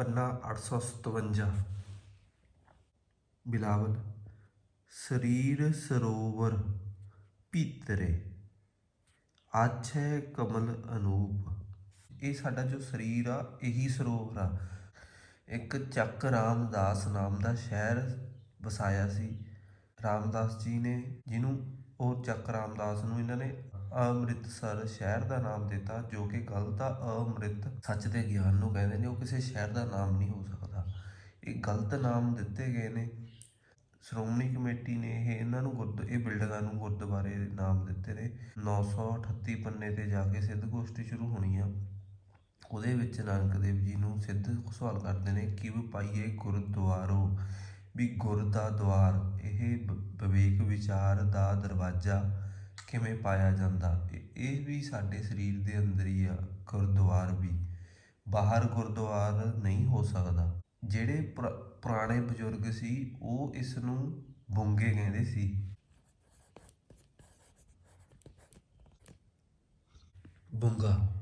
ਪੰਨਾ 857 ਬਿਲਾਵਲ, ਸਰੀਰ ਸਰੋਵਰ ਭੀਤਰੇ। ਆਛੈ ਕਮਲ ਅਨੂਪ। ਇਹ ਸਾਡਾ ਜੋ ਸਰੀਰ ਆ, ਇਹੀ ਸਰੋਵਰ ਆ। ਇੱਕ ਚੱਕ ਰਾਮਦਾਸ ਨਾਮ ਦਾ ਸ਼ਹਿਰ ਵਸਾਇਆ ਸੀ। ਰਾਮਦਾਸ ਜੀ ਨੇ, ਜਿਹਨੂੰ ਉਹ ਚੱਕ ਰਾਮਦਾਸ ਨੂੰ ਇਹਨਾਂ ਨੇ ਅੰਮ੍ਰਿਤਸਰ ਸ਼ਹਿਰ ਦਾ ਨਾਮ ਦਿੱਤਾ, ਜੋ ਕਿ ਗਲਤ ਆ ਅੰਮ੍ਰਿਤ ਸੱਚ ਦੇ ਗਿਆਨ ਨੂੰ ਕਹਿੰਦੇ ਨੇ, ਉਹ ਕਿਸੇ ਸ਼ਹਿਰ ਦਾ ਨਾਮ ਨਹੀਂ ਹੋ ਸਕਦਾ। ਇਹ ਗਲਤ ਨਾਮ ਦਿੱਤੇ ਗਏ ਨੇ। ਸ਼੍ਰੋਮਣੀ ਕਮੇਟੀ ਨੇ ਇਹ ਇਹਨਾਂ ਨੂੰ ਗੁਰਦ, ਇਹ ਬਿਲਡਿੰਗਾਂ ਨੂੰ ਗੁਰਦੁਆਰੇ ਨਾਮ ਦਿੱਤੇ ਨੇ। 938 ਪੰਨੇ ਤੇ ਜਾ ਕੇ ਸਿੱਧ ਗੋਸ਼ਟੀ ਸ਼ੁਰੂ ਹੋਣੀ ਆ। ਉਹਦੇ ਵਿੱਚ ਨਾਨਕ ਦੇਵ ਜੀ ਨੂੰ ਸਿੱਧ ਸਵਾਲ ਕਰਦੇ ਨੇ ਕਿ ਵੀ ਪਾਈਏ ਗੁਰਦੁਆਰੋ? ਵੀ ਗੁਰ ਦਾ ਦੁਆਰ, ਇਹ ਵਿਵੇਕ ਵਿਚਾਰ ਦਾ ਦਰਵਾਜ਼ਾ ਕਿਵੇਂ ਪਾਇਆ ਜਾਂਦਾ ਇਹ- ਵੀ ਸਾਡੇ ਸਰੀਰ ਦੇ ਅੰਦਰ ਹੀ ਆ, ਗੁਰਦੁਆਰ ਵੀ। ਬਾਹਰ ਗੁਰਦੁਆਰ ਨਹੀਂ ਹੋ ਸਕਦਾ। ਜਿਹੜੇ ਪੁਰਾਣੇ ਬਜ਼ੁਰਗ ਸੀ, ਉਹ ਇਸ ਨੂੰ ਬੁੰਗੇ ਕਹਿੰਦੇ ਸੀ। ਬੁੰਗਾ।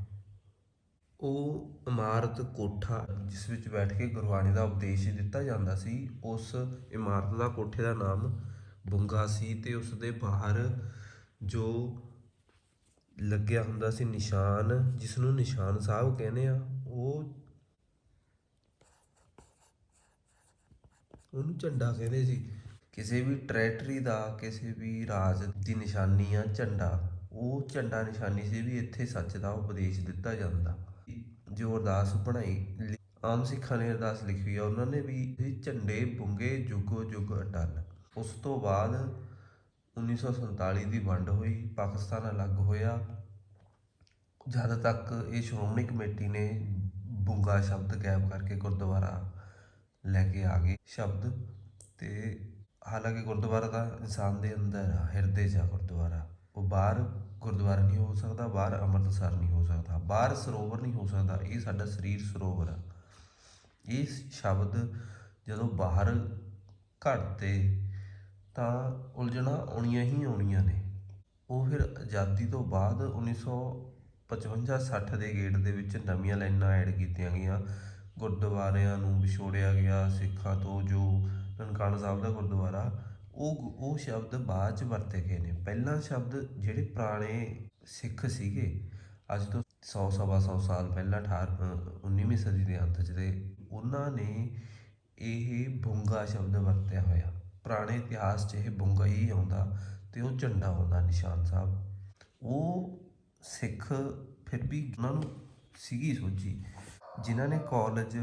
ਉਹ ਇਮਾਰਤ ਕੋਠਾ, ਜਿਸ ਵਿੱਚ ਬੈਠ ਕੇ ਗੁਰਬਾਣੀ ਦਾ ਉਪਦੇਸ਼ ਦਿੱਤਾ ਜਾਂਦਾ ਸੀ, ਉਸ ਇਮਾਰਤ ਦਾ ਕੋਠੇ ਦਾ ਨਾਮ ਬੁੰਗਾ ਸੀ ਤੇ ਉਸ ਦੇ ਬਾਹਰ ਜੋ ਲੱਗਿਆ ਹੁੰਦਾ ਸੀ ਨਿਸ਼ਾਨ ਜਿਸ ਨੂੰ ਨਿਸ਼ਾਨ ਸਾਹਿਬ ਕਹਿੰਦੇ ਆ, ਉਹ ਉਹਨੂੰ ਝੰਡਾ ਕਹਿੰਦੇ ਸੀ। ਕਿਸੇ ਵੀ ਟਰੈਟਰੀ ਦਾ, ਕਿਸੇ ਵੀ ਰਾਜ ਦੀ ਨਿਸ਼ਾਨੀ ਆ ਝੰਡਾ, ਉਹ ਝੰਡਾ ਨਿਸ਼ਾਨੀ ਸੀ ਵੀ ਇੱਥੇ ਸੱਚ ਦਾ ਉਪਦੇਸ਼ ਦਿੱਤਾ ਜਾਂਦਾ। ਜੋ ਅਰਦਾਸ ਬਣਾਈ, ਆਮ ਸਿੱਖਾਂ ਨੇ ਅਰਦਾਸ ਲਿਖੀ ਆ, ਉਹਨਾਂ ਨੇ ਵੀ ਝੰਡੇ ਬੁੰਗੇ ਜੁਗੋ ਜੁਗ ਅਟਲ। ਉਸ ਤੋਂ ਬਾਅਦ 1947 ਦੀ ਵੰਡ ਹੋਈ, ਪਾਕਿਸਤਾਨ ਅਲੱਗ ਹੋਇਆ। ਜਦ ਤੱਕ ਇਹ ਸ਼੍ਰੋਮਣੀ ਕਮੇਟੀ ਨੇ ਬੁੰਗਾ ਸ਼ਬਦ ਗਾਇਬ ਕਰਕੇ ਗੁਰਦੁਆਰਾ ਲੈ ਕੇ ਆ ਗਏ ਸ਼ਬਦ ਤੇ ਹਾਲਾਂਕਿ ਗੁਰਦੁਆਰਾ ਤਾਂ ਇਨਸਾਨ ਦੇ ਅੰਦਰ ਆ, ਹਿਰਦੇ 'ਚ ਆ ਗੁਰਦੁਆਰਾ। ਉਹ ਬਾਹਰ ਗੁਰਦੁਆਰਾ ਨਹੀਂ ਹੋ ਸਕਦਾ, ਬਾਹਰ ਅੰਮ੍ਰਿਤਸਰ ਨਹੀਂ ਹੋ ਸਕਦਾ, ਬਾਹਰ ਸਰੋਵਰ ਨਹੀਂ ਹੋ ਸਕਦਾ। ਇਹ ਸਾਡਾ ਸਰੀਰ ਸਰੋਵਰ ਆ। ਇਹ ਸ਼ਬਦ ਜਦੋਂ ਬਾਹਰ ਘੜਤੇ 'ਤੇ ਤਾਂ ਉਲਝਣਾ ਆਉਣੀਆਂ ਹੀ ਆਉਣੀਆਂ ਨੇ। ਉਹ ਫਿਰ ਆਜ਼ਾਦੀ ਤੋਂ ਬਾਅਦ 1955 60 ਦੇ ਗੇੜ ਦੇ ਵਿੱਚ ਨਵੀਆਂ ਲਾਈਨਾਂ ਐਡ ਕੀਤੀਆਂ ਗਈਆਂ। ਗੁਰਦੁਆਰਿਆਂ ਨੂੰ ਵਿਛੋੜਿਆ ਗਿਆ। ਸਿੱਖਾਂ ਤੋਂ ਜੋ ਨਨਕਾਣਾ ਸਾਹਿਬ ਦਾ ਗੁਰਦੁਆਰਾ, ਉਹ ਉਹ ਸ਼ਬਦ ਬਾਅਦ ਚ ਵਰਤੇ ਗਏ ਨੇ। ਪਹਿਲਾਂ ਸ਼ਬਦ ਜਿਹੜੇ ਪੁਰਾਣੇ ਸਿੱਖ ਸੀਗੇ, ਅੱਜ ਤੋਂ 100 ਸਵਾ 100 ਸਾਲ ਪਹਿਲਾਂ 18 19ਵੀਂ ਸਦੀ ਦੇ ਅੰਤ ਚ ਤੇ ਉਹਨਾਂ ਨੇ ਇਹ ਬੁੰਗਾ ਸ਼ਬਦ ਵਰਤਿਆ ਹੋਇਆ। ਪੁਰਾਣੇ ਇਤਿਹਾਸ 'ਚ ਇਹ ਬੁੰਗਾ ਹੀ ਆਉਂਦਾ ਤੇ ਉਹ ਝੰਡਾ ਆਉਂਦਾ ਨਿਸ਼ਾਨ ਸਾਹਿਬ। ਉਹ ਸਿੱਖ ਫਿਰ ਵੀ ਉਹਨਾਂ ਨੂੰ ਸੀਗੀ ਸੋਚੀ ਜਿਨ੍ਹਾਂ ਨੇ ਕਾਲਜ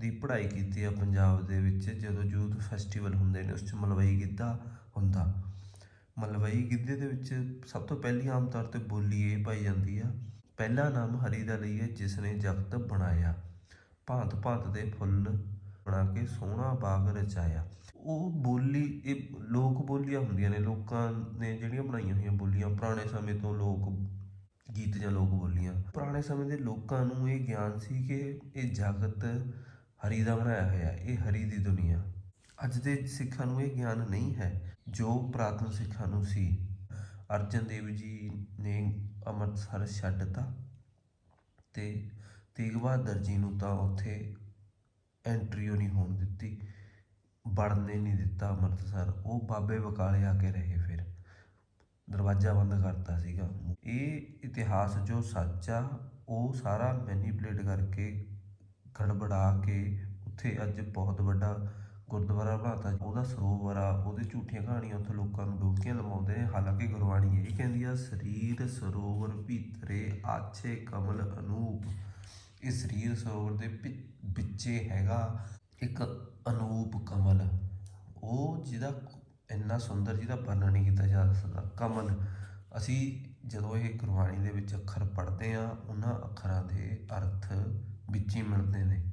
ਦੀ ਪੜ੍ਹਾਈ ਕੀਤੀ ਆ ਪੰਜਾਬ ਦੇ ਵਿੱਚ, ਜਦੋਂ ਯੂਥ ਫੈਸਟੀਵਲ ਹੁੰਦੇ ਨੇ, ਉਸ 'ਚ ਮਲਵਈ ਗਿੱਧਾ ਹੁੰਦਾ। ਮਲਵਈ ਗਿੱਧੇ ਦੇ ਵਿੱਚ ਸਭ ਤੋਂ ਪਹਿਲੀ ਆਮ ਤੌਰ ਤੇ ਬੋਲੀ ਇਹ ਪਾਈ ਜਾਂਦੀ ਆ, ਪਹਿਲਾ ਨਾਮ ਹਰੀ ਦਾ ਲਈ ਹੈ, ਜਿਸ ਨੇ ਜਗਤ ਬਣਾਇਆ। ਭਾਂਤ ਭਾਂਤ ਦੇ ਫੁੱਲ ਬਣਾ ਕੇ ਸੋਹਣਾ ਬਾਗ ਰਚਾਇਆ। ਉਹ ਬੋਲੀ, ਇਹ ਲੋਕ ਬੋਲੀਆਂ ਹੁੰਦੀਆਂ ਨੇ, ਲੋਕਾਂ ਨੇ ਜਿਹੜੀਆਂ ਬਣਾਈਆਂ ਹੋਈਆਂ ਬੋਲੀਆਂ, ਪੁਰਾਣੇ ਸਮੇਂ ਤੋਂ ਲੋਕ ਗੀਤ ਜਾਂ ਲੋਕ ਬੋਲੀਆਂ। ਪੁਰਾਣੇ ਸਮੇਂ ਦੇ ਲੋਕਾਂ ਨੂੰ ਇਹ ਗਿਆਨ ਸੀ ਕਿ ਇਹ ਜਗਤ ਹਰੀ ਦਾ ਬਣਾਇਆ ਹੋਇਆ ਇਹ ਹਰੀ ਦੀ ਦੁਨੀਆ। ਅੱਜ ਦੇ ਸਿੱਖਾਂ ਨੂੰ ਇਹ ਗਿਆਨ ਨਹੀਂ ਹੈ, ਜੋ ਪ੍ਰਾਤਨ ਸਿੱਖਾਂ ਨੂੰ ਸੀ। ਅਰਜਨ ਦੇਵ ਜੀ ਨੇ ਅੰਮ੍ਰਿਤਸਰ ਛੱਡਤਾ ਤੇ ਤੇਗ ਬਹਾਦਰ ਜੀ ਨੂੰ ਤਾਂ ਉੱਥੇ ਐਂਟਰੀ ਓ ਨਹੀਂ ਹੋਣ ਦਿੱਤੀ। ਵੜਨੇ ਨਹੀਂ ਦਿੱਤਾ ਅੰਮ੍ਰਿਤਸਰ। ਉਹ ਬਾਬੇ ਬਕਾਲੇ ਆ ਕੇ ਰਹੇ ਫਿਰ। ਦਰਵਾਜ਼ਾ ਬੰਦ ਕਰਤਾ ਸੀਗਾ। ਇਹ ਇਤਿਹਾਸ ਜੋ ਸੱਚ ਆ, ਉਹ ਸਾਰਾ ਮੈਨੀਪੂਲੇਟ ਕਰਕੇ ਗੜਬੜਾ ਕੇ ਉੱਥੇ ਅੱਜ ਬਹੁਤ ਵੱਡਾ ਗੁਰਦੁਆਰਾ ਬਣਾਤਾ। ਉਹਦਾ ਸਰੋਵਰ ਆ, ਉਹਦੇ ਝੂਠੀਆਂ ਕਹਾਣੀਆਂ ਉੱਥੇ ਲੋਕਾਂ ਨੂੰ ਡੋਕੀਆਂ ਲਵਾਉਂਦੇ ਨੇ। ਹਾਲਾਂਕਿ ਗੁਰਬਾਣੀ ਇਹ ਕਹਿੰਦੀ ਆ, ਸਰੀਰ ਸਰੋਵਰ ਭੀਤਰੇ ਆਛੇ ਕਮਲ ਅਨੂਪ। ਇਹ ਸਰੀਰ ਸਰੋਵਰ ਦੇ ਭਿ- ਵਿੱਚੇ ਹੈਗਾ। ਇੱਕ ਅਨੂਪ ਕਮਲ। ਉਹ ਜਿਹਦਾ ਇੰਨਾ ਸੁੰਦਰ ਜਿਹਦਾ ਵਰਣਨ ਨਹੀਂ ਕੀਤਾ ਜਾ ਸਕਦਾ। ਕਮਲ। ਅਸੀਂ ਜਦੋਂ ਇਹ ਗੁਰਬਾਣੀ ਦੇ ਵਿੱਚ ਅੱਖਰ ਪੜ੍ਹਦੇ ਆ ਉਹਨਾਂ ਅੱਖਰਾਂ ਦੇ ਅਰਥ ਵਿੱਚ ਹੀ ਮਿਲਦੇ ਨੇ।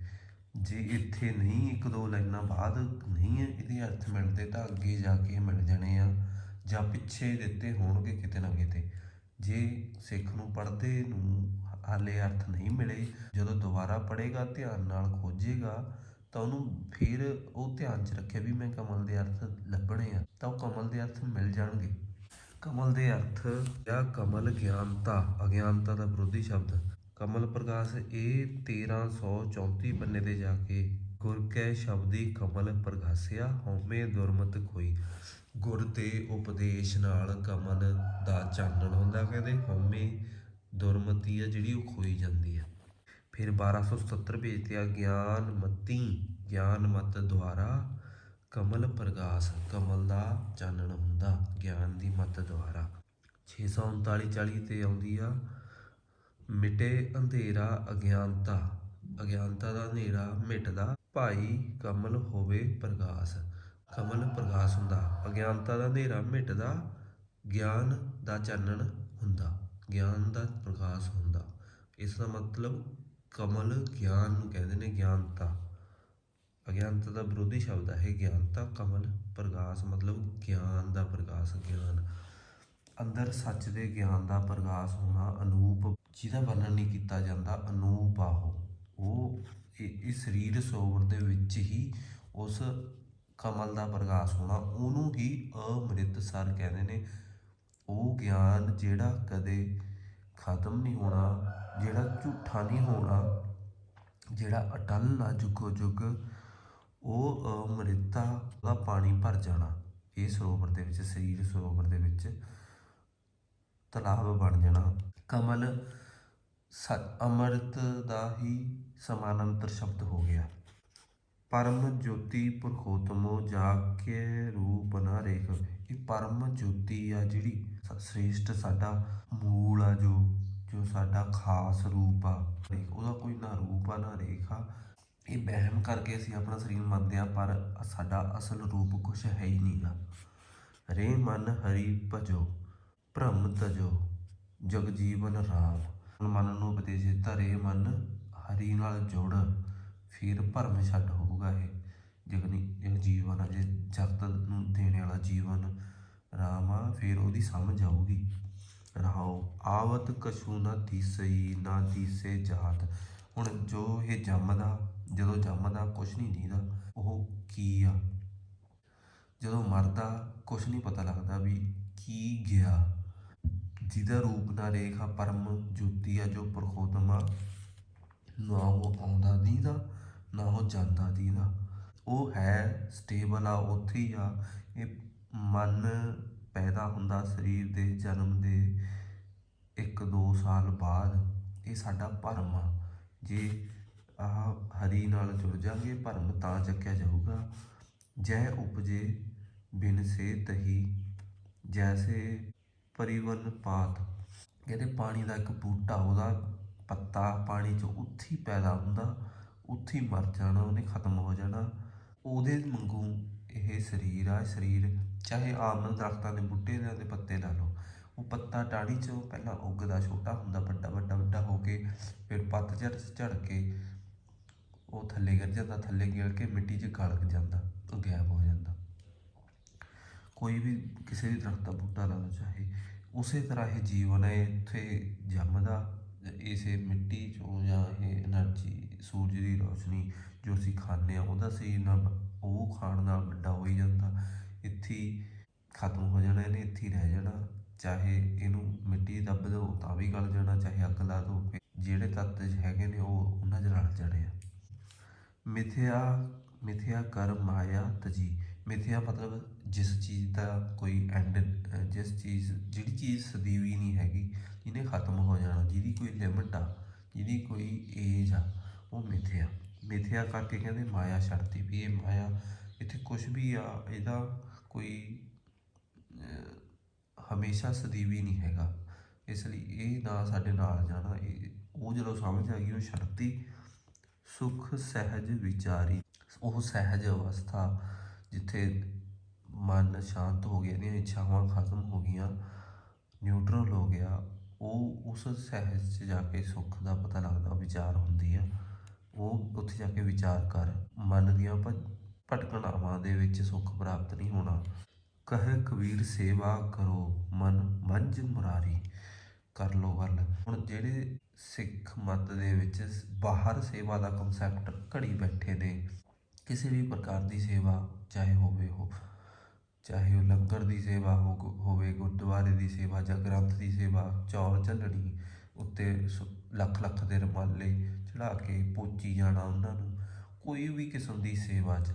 ਜੇ ਇੱਥੇ ਨਹੀਂ ਇੱਕ ਦੋ ਲਾਈਨਾਂ ਬਾਅਦ ਨਹੀਂ ਇਹਦੇ ਅਰਥ ਮਿਲਦੇ ਤਾਂ ਅੱਗੇ ਜਾ ਕੇ ਮਿਲ ਜਾਣੇ ਆ ਜਾਂ ਪਿੱਛੇ ਦਿੱਤੇ ਹੋਣਗੇ ਕਿਤੇ ਨਾ ਕਿਤੇ। ਜੇ ਸਿੱਖ ਨੂੰ ਪੜ੍ਹਦੇ ਨੂੰ ਹਾਲੇ ਅਰਥ ਨਹੀਂ ਮਿਲੇ, ਜਦੋਂ ਦੁਬਾਰਾ ਪੜ੍ਹੇਗਾ, ਧਿਆਨ ਨਾਲ ਖੋਜੇਗਾ ਤਾਂ ਉਹਨੂੰ ਫਿਰ ਉਹ ਧਿਆਨ 'ਚ ਰੱਖਿਆ ਵੀ ਮੈਂ ਕਮਲ ਦੇ ਅਰਥ ਲੱਭਣੇ ਆ, ਤਾਂ ਉਹ ਕਮਲ ਦੇ ਅਰਥ ਮਿਲ ਜਾਣਗੇ। ਕਮਲ ਦੇ ਅਰਥ ਜਾਂ ਕਮਲ ਗਿਆਨਤਾ, ਅਗਿਆਨਤਾ ਦਾ ਵਿਰੋਧੀ ਸ਼ਬਦ। ਕਮਲ ਪ੍ਰਕਾਸ਼ ਇਹ 1334 ਪੰਨੇ ਤੇ ਜਾ ਕੇ ਗੁਰ ਕੈ ਸ਼ਬਦੀ ਕਮਲ ਪ੍ਰਗਾਸਿਆ, ਹਉਮੈ ਦੁਰਮਤ ਖੋਈ। ਗੁਰ ਦੇ ਉਪਦੇਸ਼ ਨਾਲ ਕਮਲ ਦਾ ਚਾਨਣ ਹੁੰਦਾ ਕਹਿੰਦੇ ਹਉਮੈ ਦੁਰਮਤੀ ਆ ਜਿਹੜੀ ਉਹ ਖੋਈ ਜਾਂਦੀ ਆ। ਫਿਰ 1277 ਵਿੱਚ ਤੇ ਆ ਗਿਆਨ ਮਤੀ ਗਿਆਨ ਮਤ ਦੁਆਰਾ ਕਮਲ ਪ੍ਰਗਾਸ, ਕਮਲ ਦਾ ਚਾਨਣ ਹੁੰਦਾ, ਗਿਆਨ ਦੀ ਮਤ ਦੁਆਰਾ। 639 40 ਤੇ ਆਉਂਦੀ ਆ, ਮਿਟੇ ਅੰਧੇਰਾ ਅਗਿਆਨਤਾ। ਅਗਿਆਨਤਾ ਦਾ ਹਨੇਰਾ ਮਿਟਦਾ, ਭਾਈ ਕਮਲ ਹੋਵੇ ਪ੍ਰਗਾਸ। ਕਮਲ ਪ੍ਰਗਾਸ ਹੁੰਦਾ। ਅਗਿਆਨਤਾ ਦਾ ਹਨੇਰਾ ਮਿਟਦਾ, ਗਿਆਨ ਦਾ ਚਾਨਣ ਹੁੰਦਾ। ਗਿਆਨ ਦਾ ਪ੍ਰਕਾਸ਼ ਹੁੰਦਾ। ਇਸ ਦਾ ਮਤਲਬ ਕਮਲ ਗਿਆਨ ਨੂੰ ਕਹਿੰਦੇ ਨੇ ਗਿਆਨਤਾ। ਅਗਿਆਨਤਾ ਦਾ ਵਿਰੋਧੀ ਸ਼ਬਦ ਹੈ ਗਿਆਨਤਾ। ਕਮਲ ਪ੍ਰਕਾਸ਼ ਮਤਲਬ ਗਿਆਨ ਦਾ ਪ੍ਰਕਾਸ਼ ਗਿਆਨ। ਅੰਦਰ ਸੱਚ ਦੇ ਗਿਆਨ ਦਾ ਪ੍ਰਕਾਸ਼ ਹੋਣਾ ਅਨੂਪ, ਜਿਹਦਾ ਵਰਣਨ ਨਹੀਂ ਕੀਤਾ ਜਾਂਦਾ, ਅਨੂਪ ਆ ਉਹ। ਉਹ ਸਰੀਰ ਸੋਵਰ ਦੇ ਵਿੱਚ ਹੀ ਉਸ ਕਮਲ ਦਾ ਪ੍ਰਕਾਸ਼ ਹੋਣਾ, ਉਹਨੂੰ ਹੀ ਅੰਮ੍ਰਿਤਸਰ ਕਹਿੰਦੇ ਨੇ। ਉਹ ਗਿਆਨ ਜਿਹੜਾ ਕਦੇ ਖਤਮ ਨਹੀਂ ਹੋਣਾ, ਜਿਹੜਾ ਝੂਠਾ ਨਹੀਂ ਹੋਣਾ, ਜਿਹੜਾ ਅਟਲ ਆ ਜੁਗੋ ਜੁਗ, ਉਹ ਅੰਮ੍ਰਿਤਾ ਦਾ ਪਾਣੀ ਭਰ ਜਾਣਾ। ਇਹ ਸਰੋਵਰ ਦੇ ਵਿੱਚ, ਸਰੀਰ ਸਰੋਵਰ ਦੇ ਵਿੱਚ ਤਲਾਬ ਬਣ ਜਾਣਾ। ਕਮਲ ਸ ਅੰਮ੍ਰਿਤ ਦਾ ਹੀ ਸਮਾਨਾਂਤਰ ਸ਼ਬਦ ਹੋ ਗਿਆ। ਪਰਮ ਜੋਤੀ ਪੁਰਖੋਤਮੋ ਜਾ ਕੇ ਰੂਪ ਨਾ ਰੇਖ। ਇਹ ਪਰਮ ਜੋਤੀ ਆ ਜਿਹੜੀ ਸ੍ਰੇਸ਼ਟ ਸਾਡਾ ਮੂਲ ਆ, ਜੋ ਜੋ ਸਾਡਾ ਖਾਸ ਰੂਪ ਆ। ਉਹਦਾ ਕੋਈ ਨਾ ਰੂਪ ਆ, ਨਾ ਰੇਖ ਆ। ਇਹ ਵਹਿਮ ਕਰਕੇ ਅਸੀਂ ਆਪਣਾ ਸਰੀਰ ਮੰਨਦੇ ਆ, ਪਰ ਸਾਡਾ ਅਸਲ ਰੂਪ ਕੁਛ ਹੈ ਹੀ ਨਹੀਂਗਾ ਰੇ ਮਨ ਹਰੀ ਭਜੋ, ਭ੍ਰਮ ਤਜੋ, ਜਗ ਜੀਵਨ ਰਾਮ। ਮਨ ਨੂੰ ਉਪਦੇਸ਼ ਦਿੱਤਾ ਰੇ ਮਨ ਹਰੀ ਨਾਲ ਜੁੜ। ਫਿਰ ਭਰਮ ਛੱਡ ਹੋਊਗਾ ਇਹ। ਜਗਨੀ ਜਗ ਜੀਵਨ ਆ, ਜੇ ਜਗਤ ਨੂੰ ਦੇਣ ਵਾਲਾ ਜੀਵਨ, ਰਾਮ ਆ, ਫਿਰ ਉਹਦੀ ਸਮਝ ਆਊਗੀ। ਰਹਾਓ ਆਵਤ ਕਛੂ ਨਾ ਤੀਸਈ ਨਾ ਤੀਸੇ ਜਾਤ। ਹੁਣ ਜੋ ਇਹ ਜੰਮਦਾ, ਜਦੋਂ ਜੰਮਦਾ, ਕੁਛ ਨਹੀਂ ਦੀਦਾ, ਉਹ ਕੀ ਆ? ਜਦੋਂ ਮਰਦਾ, ਕੁਛ ਨਹੀਂ ਪਤਾ ਲੱਗਦਾ ਵੀ ਕੀ ਗਿਆ। ਜਿਹਦਾ ਰੂਪ ਨਾ ਰੇਖਾ, ਪਰਮ ਜੋਤੀ ਆ, ਜੋ ਪ੍ਰਖੋਤਮਾ ਨਾ ਉਹ ਆਉਂਦਾ, ਦੀਦਾ। ਨਾ ਉਹ ਜਾਂਦਾ ਦੀਦਾ ਉਹ ਹੈ ਸਟੇਬਲ ਆ, ਉੱਥੇ ਹੀ ਆ। ਇਹ ਮਨ ਪੈਦਾ ਹੁੰਦਾ ਸਰੀਰ ਦੇ ਜਨਮ ਦੇ ਇੱਕ ਦੋ ਸਾਲ ਬਾਅਦ। ਇਹ ਸਾਡਾ ਭਰਮ ਆ। ਜੇ ਆਹ ਹਰੀ ਨਾਲ ਜੁੜ ਜਾਗੇ ਭਰਮ ਤਾਂ ਚੱਕਿਆ ਜਾਊਗਾ। ਜੈ ਉਪਜੇ ਬਿਨ ਸੇ ਤਹੀ ਜੈਸੇ ਪਰਿਵਨ ਪਾਤ। ਕਹਿੰਦੇ ਪਾਣੀ ਦਾ ਇੱਕ ਬੂਟਾ, ਉਹਦਾ ਪੱਤਾ ਪਾਣੀ 'ਚ ਉੱਥੇ ਹੀ ਪੈਦਾ ਹੁੰਦਾ। ਉੱਥੇ ਹੀ ਮਰ ਜਾਣਾ, ਉਹਨੇ ਖਤਮ ਹੋ ਜਾਣਾ। ਉਹਦੇ ਵਾਂਗੂ ਇਹ ਸਰੀਰ ਆ ਸਰੀਰ ਚਾਹੇ ਆਮ ਦਰਖਤਾਂ ਦੇ ਬੂਟੇ ਦੇ ਪੱਤੇ ਲਾ ਲਓ, ਉਹ ਪੱਤਾ ਟਾੜੀ ਚੋਂ ਪਹਿਲਾਂ ਉੱਗਦਾ ਛੋਟਾ ਹੁੰਦਾ, ਵੱਡਾ ਵੱਡਾ ਵੱਡਾ ਹੋ ਕੇ ਫਿਰ ਪੱਤਝੜ ਝੜ ਕੇ ਉਹ ਥੱਲੇ ਗਿਰ ਜਾਂਦਾ, ਥੱਲੇ ਗਿਰ ਕੇ ਮਿੱਟੀ 'ਚ ਗਲਕ ਜਾਂਦਾ, ਉਹ ਗਾਇਬ ਹੋ ਜਾਂਦਾ। ਕੋਈ ਵੀ ਕਿਸੇ ਵੀ ਦਰਖਤ ਦਾ ਬੂਟਾ ਲਾ ਲਓ, ਚਾਹੇ ਉਸੇ ਤਰ੍ਹਾਂ ਇਹ ਜੀਵਨ ਹੈ, ਇੱਥੇ ਜੰਮਦਾ ਇਸੇ ਮਿੱਟੀ ਚੋਂ ਜਾਂ ਇਹ એનર્ਜੀ ਸੂਰਜ ਦੀ ਰੋਸ਼ਨੀ ਜੋ ਅਸੀਂ ਖਾਂਦੇ ਆ ਉਹਦਾ ਸਰੀਰ ਨਾਲ ਉਹ ਖਾਣ ਨਾਲ ਵੱਡਾ ਹੋਈ ਜਾਂਦਾ। ਇੱਥੇ ਖਤਮ ਹੋ ਜਾਣਾ ਇਹਨੇ, ਇੱਥੇ ਰਹਿ ਜਾਣਾ। ਚਾਹੇ ਇਹਨੂੰ ਮਿੱਟੀ ਦੱਬ ਦਿਓ ਤਾਂ ਵੀ ਗਲ ਜਾਣਾ, ਚਾਹੇ ਅੱਗ ਲਾ ਦਿਓ ਜਿਹੜੇ ਤੱਤ ਹੈਗੇ ਨੇ, ਉਹ ਉਹਨਾਂ 'ਚ ਰਲ ਜਾਣੇ ਆ। ਮਿਥਿਆ ਮਿਥਿਆ ਕਰ ਮਾਇਆ ਤਜੀ। ਮਿਥਿਆ ਮਤਲਬ ਜਿਸ ਚੀਜ਼ ਦਾ ਕੋਈ ਐਂਡ ਜਿਸ ਚੀਜ਼, ਜਿਹੜੀ ਚੀਜ਼ ਸਦੀਵੀ ਨਹੀਂ ਹੈਗੀ, ਜਿਹਨੇ ਖਤਮ ਹੋ ਜਾਣਾ, ਜਿਹਦੀ ਕੋਈ ਲਿਮਟ ਆ, ਜਿਹਦੀ ਕੋਈ ਏਜ ਆ। ਉਹ ਮਿਥਿਆ। ਮਿਥਿਆ ਕਰਕੇ ਕਹਿੰਦੇ ਮਾਇਆ ਛੱਡਤੀ ਵੀ ਇਹ ਮਾਇਆ ਇੱਥੇ ਕੁਝ ਵੀ ਆ ਇਹਦਾ ਕੋਈ ਅਹ, ਹਮੇਸ਼ਾ ਸਦੀਵੀ ਨਹੀਂ ਹੈਗਾ। ਇਸ ਲਈ ਇਹ ਨਾ ਸਾਡੇ ਨਾਲ ਜਾਣਾ ਇਹ ਉਹ ਜਦੋਂ ਸਮਝ ਆ ਗਈ ਉਹ ਛੱਡਤੀ। ਸੁਖ ਸਹਿਜ ਵਿਚਾਰੀ। ਉਹ ਸਹਿਜ ਅਵਸਥਾ ਜਿੱਥੇ ਮਨ ਸ਼ਾਂਤ ਹੋ ਗਿਆ ਇਹਦੀਆਂ ਇੱਛਾਵਾਂ ਖਤਮ ਹੋ ਗਈਆਂ ਨਿਊਟਰਲ ਹੋ ਗਿਆ ਉਹ ਉਸ ਸਹਿਜ 'ਚ ਜਾ ਕੇ ਸੁੱਖ ਦਾ ਪਤਾ ਲੱਗਦਾ ਵਿਚਾਰ ਹੁੰਦੀ ਆ। ਉਹ ਉੱਥੇ ਜਾ ਕੇ ਵਿਚਾਰ ਕਰ, ਮਨ ਦੀਆਂ ਭਟ- ਭਟਕਣਾਵਾਂ ਦੇ ਵਿੱਚ ਸੁੱਖ ਪ੍ਰਾਪਤ ਨਹੀਂ ਹੋਣਾ। ਕਹੇ ਕਬੀਰ, ਸੇਵਾ ਕਰੋ, ਮਨ ਮੰਝ ਮੁਰਾਰੀ ਕਰ ਲੋ ਗੱਲ ਹੁਣ ਜਿਹੜੇ ਸਿੱਖ ਮਤ ਦੇ ਵਿੱਚ ਬਾਹਰ ਸੇਵਾ ਦਾ ਕਨਸੈਪਟ ਘੜੀ ਬੈਠੇ ਨੇ, ਕਿਸੇ ਵੀ ਪ੍ਰਕਾਰ ਦੀ ਸੇਵਾ, ਚਾਹੇ ਹੋਵੇ ਉਹ, ਚਾਹੇ ਉਹ ਲੰਗਰ ਦੀ ਸੇਵਾ ਹੋ, ਹੋਵੇ, ਗੁਰਦੁਆਰੇ ਦੀ ਸੇਵਾ ਜਾਂ ਗ੍ਰੰਥ ਦੀ ਸੇਵਾ, ਚੌਲ ਚੱਲਣੀ ਉੱਤੇ ਸੁ- ਲੱਖ ਲੱਖ ਦੇ ਰੁਮਾਲੇ ਚੜਾ ਕੇ ਪੋਚੀ ਜਾਣਾ ਉਹਨਾਂ ਨੂੰ, ਕੋਈ ਵੀ ਕਿਸਮ ਦੀ ਸੇਵਾ 'ਚ।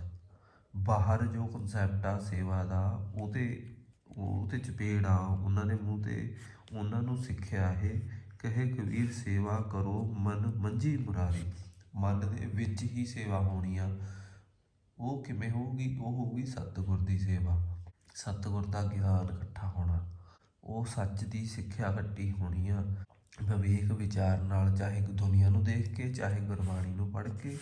ਬਾਹਰ ਜੋ ਕਨਸੈਪਟ ਆ ਸੇਵਾ ਦਾ, ਉਹਦੇ ਉਹਦੇ ਚਪੇੜ ਆ, ਉਹਨਾਂ ਦੇ ਮੂੰਹ ਤੇ ਉਹਨਾਂ ਨੂੰ ਸਿੱਖਿਆ ਇਹ, ਕਹੇ ਕਬੀਰ ਸੇਵਾ ਕਰੋ, ਮਨ ਮੰਜੀ ਮੁਰਾਰੀ। ਮਨ ਦੇ ਵਿੱਚ ਹੀ ਸੇਵਾ ਹੋਣੀ ਆ। ਉਹ ਕਿਵੇਂ ਹੋਊਗੀ? ਉਹ ਹੋਊਗੀ ਸਤਿਗੁਰ ਦੀ ਸੇਵਾ। ਸਤਿਗੁਰ ਦਾ ਗਿਆਨ ਇਕੱਠਾ ਹੋਣਾ। ਉਹ ਸੱਚ ਦੀ ਸਿੱਖਿਆ ਇਕੱਠੀ ਹੋਣੀ ਆ। ਵਿਵੇਕ ਵਿਚਾਰ ਨਾਲ ਚਾਹੇ ਦੁਨੀਆ ਨੂੰ ਦੇਖ ਕੇ, ਚਾਹੇ ਗੁਰਬਾਣੀ ਨੂੰ ਪੜ੍ਹ ਕੇ,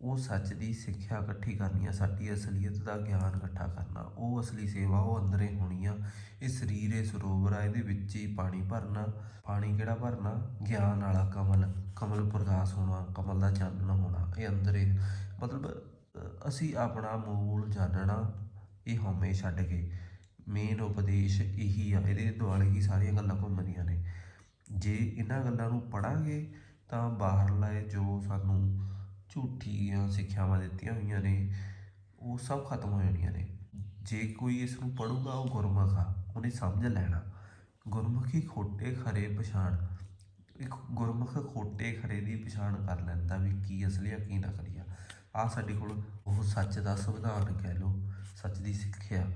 ਉਹ ਸੱਚ ਦੀ ਸਿੱਖਿਆ ਇਕੱਠੀ ਕਰਨੀ ਆ, ਸਾਡੀ ਅਸਲੀਅਤ ਦਾ ਗਿਆਨ ਇਕੱਠਾ ਕਰਨਾ। ਉਹ ਅਸਲੀ ਸੇਵਾ, ਉਹ ਅੰਦਰੇ ਹੋਣੀ ਆ। ਇਹ ਸਰੀਰ, ਇਹ ਸਰੋਵਰ ਆ, ਇਹਦੇ ਵਿੱਚ ਹੀ ਪਾਣੀ ਭਰਨਾ। ਪਾਣੀ ਕਿਹੜਾ ਭਰਨਾ? ਗਿਆਨ ਵਾਲਾ ਕਮਲ ਕਮਲ ਪ੍ਰਕਾਸ਼ ਹੋਣਾ, ਕਮਲ ਦਾ ਚਾਨਣ ਹੋਣਾ, ਇਹ ਅੰਦਰੇ। ਮਤਲਬ ਅਸੀਂ ਆਪਣਾ ਮੂਲ ਜਾਣਨਾ ਇਹ ਹਉਮੈ ਛੱਡ ਕੇ, ਮੇਨ ਉਪਦੇਸ਼ ਇਹੀ ਆ, ਇਹਦੇ ਦੁਆਲੇ ਹੀ ਸਾਰੀਆਂ ਗੱਲਾਂ ਘੁੰਮਦੀਆਂ ਨੇ। ਜੇ ਇਹਨਾਂ ਗੱਲਾਂ ਨੂੰ ਪੜਾਂਗੇ ਤਾਂ ਬਾਹਰਲਾ ਜੋ ਸਾਨੂੰ ਝੂਠੀਆਂ ਸਿੱਖਿਆਵਾਂ ਦਿੱਤੀਆਂ ਹੋਈਆਂ ਨੇ, ਉਹ ਸਭ ਖਤਮ ਹੋ ਜਾਣੀਆਂ ਨੇ। ਜੇ ਕੋਈ ਇਸ ਨੂੰ ਪੜੂਗਾ ਉਹ ਗੁਰਮੁਖ ਆ, ਉਹਨੇ ਸਮਝ ਲੈਣਾ। ਗੁਰਮੁਖੀ ਖੋਟੇ ਖਰੇ ਪਛਾਣ, ਇੱਕ ਗੁਰਮੁਖ ਖੋਟੇ ਖਰੇ ਦੀ ਪਛਾਣ ਕਰ ਲੈਂਦਾ ਵੀ ਕੀ ਅਸਲੀ ਆ ਕੀ ਨਕਲੀ ਆ ਆ ਸਾਡੇ ਕੋਲ ਉਹ ਸੱਚ ਦਾ ਸੰਵਿਧਾਨ ਕਹਿ ਲਓ, ਸੱਚ ਦੀ ਸਿੱਖਿਆ।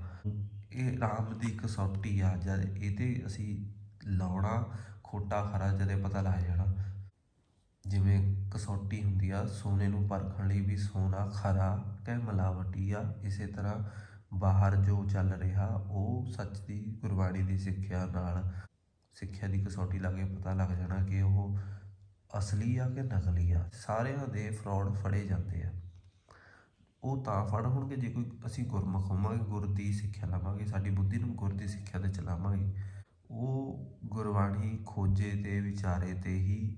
ਇਹ ਰਾਮ ਦੀ ਕਸੌਟੀ ਆ, ਜਦ ਇਹਤੇ ਅਸੀਂ ਲਾਉਣਾ ਖੋਟਾ ਖਰਾ ਜਦੇ ਪਤਾ ਲੱਗ ਜਾਣਾ। ਜਿਵੇਂ ਕਸੌਟੀ ਹੁੰਦੀ ਆ, ਸੋਨੇ ਨੂੰ ਪਰਖਣ ਲਈ ਵੀ ਸੋਨਾ ਖਰਾ ਕਿ ਮਿਲਾਵਟੀ ਆ, ਇਸੇ ਤਰ੍ਹਾਂ ਬਾਹਰ ਜੋ ਚੱਲ ਰਿਹਾ, ਉਹ ਸੱਚ ਦੀ ਗੁਰਬਾਣੀ ਦੀ ਸਿੱਖਿਆ ਨਾਲ, ਸਿੱਖਿਆ ਦੀ ਕਸੌਟੀ ਲਾ ਕੇ ਪਤਾ ਲੱਗ ਜਾਣਾ ਕਿ ਉਹ ਅਸਲੀ ਆ ਕਿ ਨਕਲੀ ਆ। ਸਾਰਿਆਂ ਦੇ ਫਰਾਡ ਫੜੇ ਜਾਂਦੇ ਆ। ਉਹ ਤਾਂ ਫੜ ਹੋਣਗੇ ਜੇ ਕੋਈ ਅਸੀਂ ਗੁਰਮੁਖ ਹੋਵਾਂਗੇ, ਗੁਰ ਦੀ ਸਿੱਖਿਆ ਲਵਾਂਗੇ, ਸਾਡੀ ਬੁੱਧੀ ਨੂੰ ਗੁਰ ਦੀ ਸਿੱਖਿਆ ਤੇ ਚਲਾਵਾਂਗੇ। ਉਹ ਗੁਰਬਾਣੀ ਖੋਜੇ ਅਤੇ ਵਿਚਾਰੇ ਤੇ ਹੀ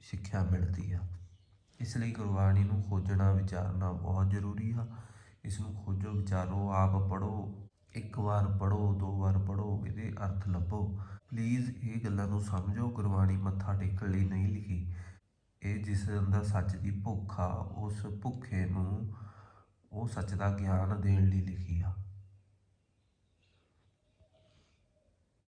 ਸਿੱਖਿਆ ਮਿਲਦੀ ਆ। ਇਸ ਲਈ ਗੁਰਬਾਣੀ ਨੂੰ ਖੋਜਣਾ, ਵਿਚਾਰਨਾ ਬਹੁਤ ਜ਼ਰੂਰੀ ਆ। ਇਸ ਨੂੰ ਖੋਜੋ, ਵਿਚਾਰੋ, ਆਪ ਪੜ੍ਹੋ, ਇੱਕ ਵਾਰ ਪੜ੍ਹੋ, ਦੋ ਵਾਰ ਪੜ੍ਹੋ, ਇਹਦੇ ਅਰਥ ਲੱਭੋ। ਪਲੀਜ਼ ਇਹ ਗੱਲਾਂ ਨੂੰ ਸਮਝੋ, ਗੁਰਬਾਣੀ ਮੱਥਾ ਟੇਕਣ ਲਈ ਨਹੀਂ ਲਿਖੀ। ਇਹ ਜਿਸ ਅੰਦਰ ਸੱਚ ਦੀ ਭੁੱਖ ਆ, ਉਸ ਭੁੱਖੇ ਨੂੰ ਉਹ ਸੱਚ ਦਾ ਗਿਆਨ ਦੇਣ ਲਈ ਲਿਖੀ ਆ।